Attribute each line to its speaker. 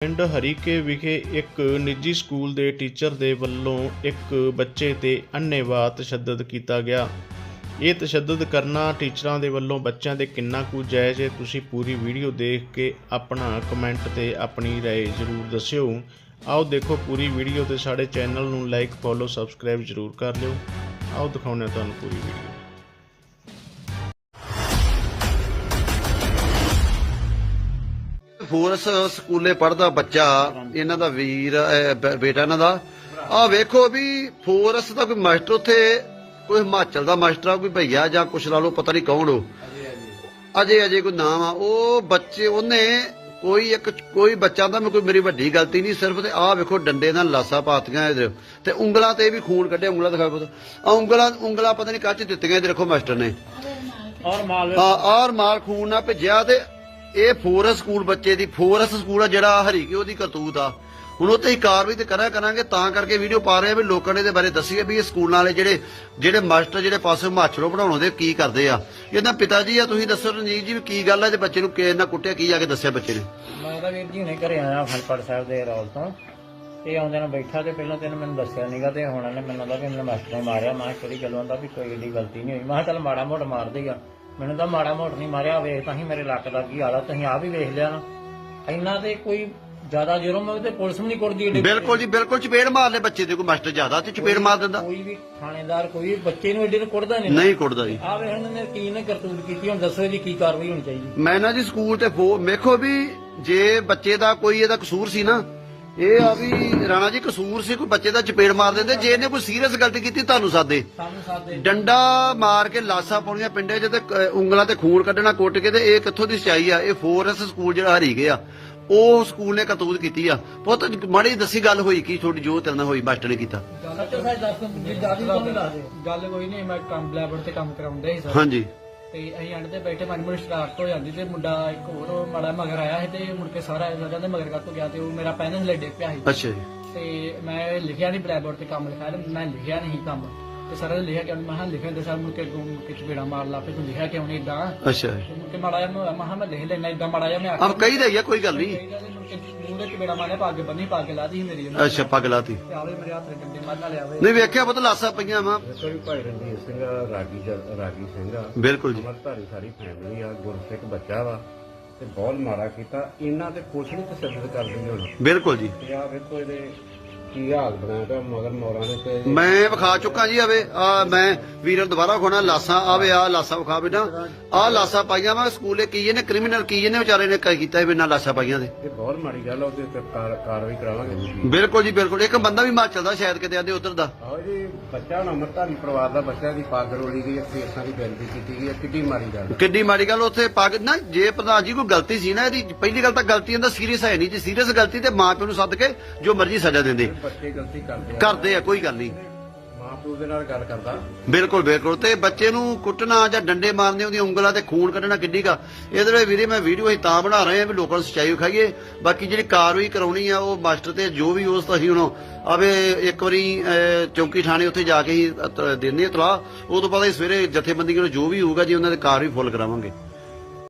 Speaker 1: ਪਿੰਡ ਹਰੀਕੇ ਵਿਖੇ ਇੱਕ ਨਿੱਜੀ ਸਕੂਲ ਦੇ ਟੀਚਰ ਦੇ ਵੱਲੋਂ ਇੱਕ ਬੱਚੇ ਤੇ ਅੰਨ੍ਹੇਵਾਹ ਤਸ਼ੱਦਦ ਕੀਤਾ ਗਿਆ ਇਹ ਤਸ਼ੱਦਦ ਕਰਨਾ ਟੀਚਰਾਂ ਦੇ ਵੱਲੋਂ ਬੱਚਿਆਂ ਦੇ ਕਿੰਨਾ ਕੁ ਜਾਇਜ਼ ਹੈ ਤੁਸੀਂ ਪੂਰੀ ਵੀਡੀਓ ਦੇਖ ਕੇ ਆਪਣਾ ਕਮੈਂਟ ਤੇ ਆਪਣੀ رائے ਜ਼ਰੂਰ ਦੱਸਿਓ ਆਓ ਦੇਖੋ ਪੂਰੀ ਵੀਡੀਓ ਤੇ ਸਾਡੇ ਚੈਨਲ ਨੂੰ ਲਾਈਕ ਫੋਲੋ ਸਬਸਕ੍ਰਾਈਬ ਜ਼ਰੂਰ ਕਰ ਲਿਓ ਆਓ ਦਿਖਾਉਂਦੇ ਹਾਂ ਤੁਹਾਨੂੰ ਪੂਰੀ ਵੀਡੀਓ
Speaker 2: ਫੋਰਸ ਸਕੂਲੇ ਪੜਦਾ ਬੱਚਾ ਇਹਨਾਂ ਦਾ ਵੀਰ ਬ- ਬੇਟਾ ਇਹਨਾਂ ਦਾ। ਆ ਵੇਖੋ ਵੀ ਫੋਰਸ ਦਾ ਕੋਈ ਮਾਸਟਰ ਉੱਥੇ ਕੋਈ ਹਿਮਾਚਲ ਦਾ ਮਾਸਟਰ ਆ ਕੋਈ ਭਈਆ ਜਾਂ ਕੁਛ ਲਾ ਲਓ ਪਤਾ ਨਹੀਂ ਕੌਣ ਉਹ। ਅਜੇ ਅਜੇ ਕੋਈ ਨਾਮ ਆ। ਉਹ ਬੱਚੇ ਉਹਨੇ ਕੋਈ ਇੱਕ ਕੋਈ ਬੱਚਾ ਦਾ ਕੋਈ ਮੇਰੀ ਵੱਡੀ ਗਲਤੀ ਨਹੀਂ ਸਿਰਫ ਤੇ ਆਹ ਵੇਖੋ ਡੰਡੇ ਨਾਲ ਲਾਸਾ ਪਾਤੀਆਂ ਇਹਦੇ। ਤੇ ਉਂਗਲਾਂ ਤੇ ਵੀ ਖੂਨ ਕੱਢਿਆ ਉਂਗਲਾਂ ਦਿਖਾਓ ਪਤਾ। ਆ ਉਂਗਲਾਂ ਉਂਗਲਾਂ ਪਤਾ ਨਹੀਂ ਕੱਚ ਦਿੱਤੀਆਂ ਇਹਦੇ ਦੇਖੋ ਮਾਸਟਰ ਨੇ।
Speaker 3: ਔਰ ਮਾਲ।
Speaker 2: ਆ ਆਰ ਮਾਲ ਖੂਨ ਨਾਲ ਭੇਜਿਆ ਤੇ ਇਹ ਫੋਰਸ ਸਕੂਲ ਬੱਚੇ ਦੀ, ਫੋਰਸ ਸਕੂਲ ਆ ਜਿਹੜਾ ਹਰੀਕੇ ਉਹਦੀ ਕਰਤੂਤ ਆ। ਹੁਣ ਉੱਤੇ ਹੀ ਕਾਰਵਾਈ ਤੇ ਕਰਾਂ ਕਰਾਂਗੇ, ਤਾਂ ਕਰਕੇ ਵੀਡੀਓ ਪਾ ਰਹੇ ਆ ਵੀ ਲੋਕਾਂ ਨੇ ਇਹਦੇ ਬਾਰੇ ਦੱਸੀਏ ਵੀ ਇਹ ਸਕੂਲ ਵਾਲੇ ਜਿਹੜੇ ਜਿਹੜੇ ਮਾਸਟਰ ਜਿਹੜੇ ਪਾਸੇ ਹਿਮਾਚਲੋਂ ਪੜਾਉਣਦੇ ਕੀ ਕਰਦੇ ਆ। ਇਹਦਾ ਪਿਤਾ ਜੀ ਆ, ਤੁਸੀਂ ਦੱਸੋ ਰਣਜੀਤ ਜੀ ਵੀ ਕੀ ਗੱਲ ਆ ਤੇ ਬੱਚੇ ਨੂੰ ਕਿਸ ਕੁੱਟਿਆ, ਕੀ ਆ ਕੇ ਦੱਸਿਆ ਬੱਚੇ ਨੇ?
Speaker 3: ਮੈਂ ਤਾਂ ਵੀਰ ਜੀ ਹੁਣੇ ਘਰੇ ਆਇਆ ਫਲਪੜ ਸਾਹਿਬ ਦੇ ਰੌਲ ਤੋਂ। ਤੇ ਆਉਂਦੇ ਨਾਲ ਬੈਠਾ ਤੇ ਪਹਿਲਾਂ ਤੈਨੂੰ ਮੈਨੂੰ ਦੱਸਿਆ ਨਹੀਂਗਾ ਤੇ ਹੁਣ ਇਹਨੇ ਮੈਨੂੰ ਦਾ ਵੀ ਮੈਨੂੰ ਮਾਸਟਰ ਨੇ ਮਾਰਿਆ। ਮੈਂ ਕਿਹੜੀ ਗੱਲੋਂ ਦਾ ਵੀ ਕੋਈ ਏਡੀ ਗਲਤੀ ਨਹੀਂ ਹੋਈ। ਮੈਂ ਕਿਹਾ ਚੱਲ ਮਾੜਾ ਮੋੜ ਮਾਰ ਦੇਗਾ ਮੈਨੂੰ ਤਾਂ ਮਾੜਾ ਮੋੜ ਨਹੀਂ ਮਾਰਿਆ ਵੇਖ ਤਾਂ ਹੀ ਮੇਰੇ ਲੱਕ ਦਾ ਕੀ ਹਾਲ ਆ ਤੁਸੀਂ ਆਪ ਹੀ ਵੇਖ ਲਿਆ ਨਾ। ਇੰਨਾ ਤੇ ਕੋਈ ਜ਼ਿਆਦਾ ਜੁਰਮ ਹੋਵੇ ਤੇ ਪੁਲਿਸ ਵੀ ਨਹੀਂ ਕਰਦੀ ਏਡੇ
Speaker 2: ਬਿਲਕੁਲ ਜੀ ਬਿਲਕੁਲ ਚਪੇੜ ਮਾਰ ਲੈ ਬੱਚੇ ਦੇ ਕੋਈ ਮਾਸਟਰ ਜ਼ਿਆਦਾ ਤੇ ਚਪੇੜ ਮਾਰ ਦਿੰਦਾ।
Speaker 3: ਕੋਈ ਵੀ ਥਾਣੇਦਾਰ ਕੋਈ ਵੀ ਬੱਚੇ ਨੂੰ ਏਡੇ ਨੂੰ ਕੁੱਟਦਾ ਨਹੀਂ।
Speaker 2: ਨਹੀਂ ਕੁੱਟਦਾ ਜੀ।
Speaker 3: ਆ ਵੇਖ ਇਹਨਾਂ ਨੇ ਕੀ ਨੇ ਕਰਤੂਤ ਕੀਤੀ ਹੁਣ ਦੱਸੋ ਇਹਦੀ ਕੀ ਕਾਰਵਾਈ ਹੋਣੀ ਚਾਹੀਦੀ।
Speaker 2: ਮੈਂ ਨਾ ਜੀ ਸਕੂਲ ਤੇ ਵੇਖੋ ਵੀ ਜੇ ਬੱਚੇ ਦਾ ਕੋਈ ਇਹਦਾ ਕਸੂਰ ਸੀ ਨਾ ਇਹ ਆ ਵੀ ਰਾਣਾ ਜੀ ਕਸੂਰ ਸੀ ਕੋਈ ਬੱਚੇ ਦਾ ਚਪੇੜ ਮਾਰ ਦਿੰਦੇ। ਜੇ ਇਹਨੇ ਕੋਈ ਸੀਰੀਅਸ ਗਲਤੀ ਕੀਤੀ ਤੁਹਾਨੂੰ ਸਾਦੇ
Speaker 3: ਸਾਨੂੰ ਸਾਦੇ
Speaker 2: ਡੰਡਾ ਮਾਰ ਕੇ ਲਾਸਾਂ ਪਾਉਣੀਆਂ ਪਿੰਡੇ 'ਚ ਤੇ ਕ- ਉਂਗਲਾਂ ਤੇ ਖੂਨ ਕੱਢਣਾ ਕੁੱਟ ਕੇ ਤੇ ਇਹ ਕਿੱਥੋਂ ਦੀ ਸਚਾਈ ਆ? ਇਹ ਫੋਰਸ ਸਕੂਲ ਜਿਹੜਾ ਹਰੀ ਗਿਆ। ਉਹ ਸਕੂਲ ਨੇ ਕਰਤੂਤ ਕੀਤੀ ਆ। ਪੁੱਤ ਮਾੜੀ ਦੱਸੀ ਗੱਲ ਹੋਈ ਕੀ? ਤੁਹਾਡੀ ਜੋ ਤੇਰੇ ਨਾਲ ਹੋਈ ਮਾਸਟਰ ਨੇ ਕੀਤਾ।
Speaker 3: ਸੱਚੋ ਸੱਚ ਦੱਸ ਜੀ ਦੱਸ ਦਿਓ।
Speaker 4: ਗੱਲ ਕੋਈ ਨਹੀਂ ਮੈਂ ਕੰਮ ਲੈਬਰ ਤੇ ਕੰਮ ਕਰਾਉਂਦਾ ਸਰ।
Speaker 2: ਹਾਂਜੀ।
Speaker 4: ਤੇ ਅਸੀਂ ਅੰਡ ਤੇ ਬੈਠੇ ਮਾੜੀ ਮੋਟੀ ਸਟਾਰਟ ਹੋ ਜਾਂਦੀ ਤੇ ਮੁੰਡਾ ਇੱਕ ਹੋਰ ਉਹ ਮਾੜਾ ਮਗਰ ਆਇਆ ਸੀ ਤੇ ਮੁੜ ਕੇ ਸਾਰਾ ਇਹਨਾਂ ਦੇ ਮਗਰ ਕੱਟ ਗਿਆ ਤੇ ਉਹ ਮੇਰਾ ਪੈਨ ਲੈ ਡਿੱਗ ਪਿਆ ਸੀ।
Speaker 2: ਅੱਛਾ ਜੀ।
Speaker 4: ਤੇ ਮੈਂ ਲਿਖਿਆ ਨਹੀਂ ਬਲੈਕ ਬੋਰਡ ਤੇ ਕੰਮ ਲਿਖਿਆ ਤੇ ਮੈਂ ਲਿਖਿਆ ਨਹੀਂ ਕੰਮ। ਤੇ ਸਾਰਾ ਨੇ ਲਿਖਿਆ ਕਿ ਮੈਂ ਹਾਂ ਲਿਖਿਆ ਤੇ ਸਰ ਮੁੜ ਕੇ ਅੱਗੋਂ ਮੁੜ ਕੇ ਚਪੇੜਾ ਮਾਰ ਲਾ ਪਏ ਤੂੰ ਲਿਖਿਆ ਕਿਉਂ ਨਹੀਂ ਇਦਾਂ
Speaker 2: ਅੱਛਾ।
Speaker 4: ਮੁੜ ਕੇ ਮਾੜਾ ਜਿਹਾ ਮੈਂ ਮੈਂ ਕਿਹਾ ਮੈਂ ਲਿਖ ਲੈਣਾ ਇਦਾਂ ਮਾੜਾ ਜਿਹਾ ਮੈਂ
Speaker 2: ਆਪ ਕਹੀ ਦਾ ਕੋਈ ਗੱਲ ਨਹੀਂ
Speaker 4: ਕਹੀਦਾ ਤੇ ਮੁੜ ਕੇ ਮੂੰਹ ਦੇ ਚਪੇੜਾ ਮਾਰਿਆ ਪੱਗ ਬੰਨੀ ਪੱਗ ਲਾਦੀ ਸੀ ਮੇਰੀ ਉਹਨਾਂ
Speaker 2: ਅੱਛਾ ਪੱਗ ਲਾਤੀ।
Speaker 4: ਤੇ ਆਵੇ ਮੇਰੇ ਹੱਥ ਦੇ ਡੰਡੇ ਮਾਰ ਨਾਲ ਆਵੇ
Speaker 2: ਨਹੀਂ ਵੇਖਿਆ ਪੁੱਤ ਲਾਸਾਂ ਪਈਆਂ ਵਾ।
Speaker 5: ਕੋਈ ਭਾਈ ਰਣਜੀਤ ਸਿੰਘ ਆ, ਰਾਗੀ ਰਾਗੀ ਸਿੰਘ ਆ।
Speaker 2: ਬਿਲਕੁਲ ਜੀ।
Speaker 5: ਅਮਰਧਾਰੀ ਸਾਰੀ ਫੈਮਿਲੀ ਆ ਗੁਰਸਿੱਖ ਬੱਚਾ ਵਾ ਤੇ ਬਹੁਤ ਮਾੜਾ ਕੀਤਾ। ਇਹਨਾਂ ਤੇ ਕੁਛ ਨਹੀਂ ਤਸੱਦਦ ਕਰਦੇ ਹੁਣ।
Speaker 2: ਬਿਲਕੁਲ ਜੀ।
Speaker 5: ਤੇ ਆ ਵੇਖੋ ਇਹਦੇ ਕੀ ਹਾਲ ਬਣਾਇਆ ਪਿਆ ਮਗਰ ਮੋਰਾਂ ਦੇ ਤੇ
Speaker 2: ਮੈਂ ਵਿਖਾ ਚੁੱਕਾ ਜੀ ਆਵੇ। ਆ ਮੈਂ ਵੀਰ ਨੂੰ ਦੁਬਾਰਾ ਖੋਣਾ ਲਾਸਾਂ ਆਵੇ ਆ ਲਾਸਾਂ ਵਿਖਾ ਬੇਟਾ। ਆ ਲਾਸਾਂ ਪਾਈਆਂ ਵਾ ਸਕੂਲੇ ਕੀ ਇਹਨੇ ਕ੍ਰਿਮੀਨਲ ਕੀ ਇਹਨੇ ਵਿਚਾਰੇ ਨੇ ਕ- ਕੀਤਾ ਇਹ ਬਿਨਾਂ ਲਾਸਾਂ ਪਾਈਆਂ ਦੇ।
Speaker 5: ਇਹ ਬਹੁਤ ਮਾੜੀ ਗੱਲ ਆ ਉਹਦੇ ਤੇ ਕਾਰ- ਕਾਰਵਾਈ ਕਰਾਵਾਂਗੇ ਜੀ
Speaker 2: ਬਿਲਕੁਲ ਜੀ ਬਿਲਕੁਲ। ਇੱਕ ਬੰਦਾ ਵੀ ਹਿਮਾਚਲ ਦਾ ਸ਼ਾਇਦ ਕਿਤੇ ਆਂਦੇ ਉਧਰ ਦਾ।
Speaker 5: ਆਓ ਜੀ ਬੱਚਾ ਹੁਣ ਅਮਰਧਾਰੀ ਪਰਿਵਾਰ ਦਾ ਬੱਚਾ ਦੀ ਪੱਗ ਰੋਲੀ ਗਈ ਹੈ ਕੇਸਾਂ ਦੀ ਬੇਨਤੀ ਕੀਤੀ ਗਈ ਹੈ ਕਿੱਡੀ ਮਾੜੀ ਗੱਲ ਆ।
Speaker 2: ਕਿੱਡੀ ਮਾੜੀ ਗੱਲ ਉੱਥੇ ਪੱਗ ਨਾ ਜੇ ਪ੍ਰਧਾਨ ਜੀ ਕੋਈ ਗਲਤੀ ਸੀ ਨਾ ਇਹਦੀ ਪਹਿਲੀ ਗੱਲ ਤਾਂ ਗਲਤੀ ਇਹਦਾ ਸੀਰੀਅਸ ਹੈ ਨਹੀਂ ਜੀ। ਸੀਰੀਅਸ ਗਲਤੀ ਤੇ ਮਾਂ ਪਿਓ ਨੂੰ ਸੱਦ ਕੇ ਜੋ ਮਰਜ਼ੀ ਸਜ਼ਾ ਦਿੰਦੇ।
Speaker 5: ਬੱਚੇ ਗਲਤੀ ਕਰਦੇ ਆ।
Speaker 2: ਕਰਦੇ ਆ ਕੋਈ ਗੱਲ ਨਹੀਂ।
Speaker 5: ਮਾਂ ਪਿਓ ਦੇ ਨਾਲ ਗੱਲ ਕਰਦਾ।
Speaker 2: ਬਿਲਕੁਲ ਬਿਲਕੁਲ। ਤੇ ਬੱਚੇ ਨੂੰ ਕੁੱਟਣਾ ਜਾਂ ਡੰਡੇ ਮਾਰਨੇ ਉਹਦੀਆਂ ਉਂਗਲਾਂ ਤੇ ਖੂਨ ਕੱਢਣਾ ਕਿੱਡੀ ਕਾ ਇਹਦੇ ਲਈ ਵੀਰੇ ਮੈਂ ਵੀਡੀਓ ਅਸੀਂ ਤਾਂ ਬਣਾ ਰਹੇ ਆ ਵੀ ਲੋਕਾਂ ਨੂੰ ਸੱਚਾਈ ਵਿਖਾਈਏ। ਬਾਕੀ ਜਿਹੜੀ ਕਾਰਵਾਈ ਕਰਾਉਣੀ ਆ ਉਹ ਮਾਸਟਰ ਤੇ ਜੋ ਵੀ ਉਸ ਤੋਂ ਅਸੀਂ ਹੁਣ ਆਵੇ ਇੱਕ ਵਾਰੀ ਚੌਂਕੀ ਥਾਣੇ ਉੱਥੇ ਜਾ ਕੇ ਹੀ ਆ ਤਲਾਹ। ਉਹ ਤੋਂ ਬਾਅਦ ਸਵੇਰੇ ਜਥੇਬੰਦੀਆਂ ਨੂੰ ਜੋ ਵੀ ਹੋਊਗਾ ਜੀ ਉਹਨਾਂ ਦੇ ਕਾਰਵਾਈ ਫੁੱਲ ਕਰਾਵਾਂਗੇ।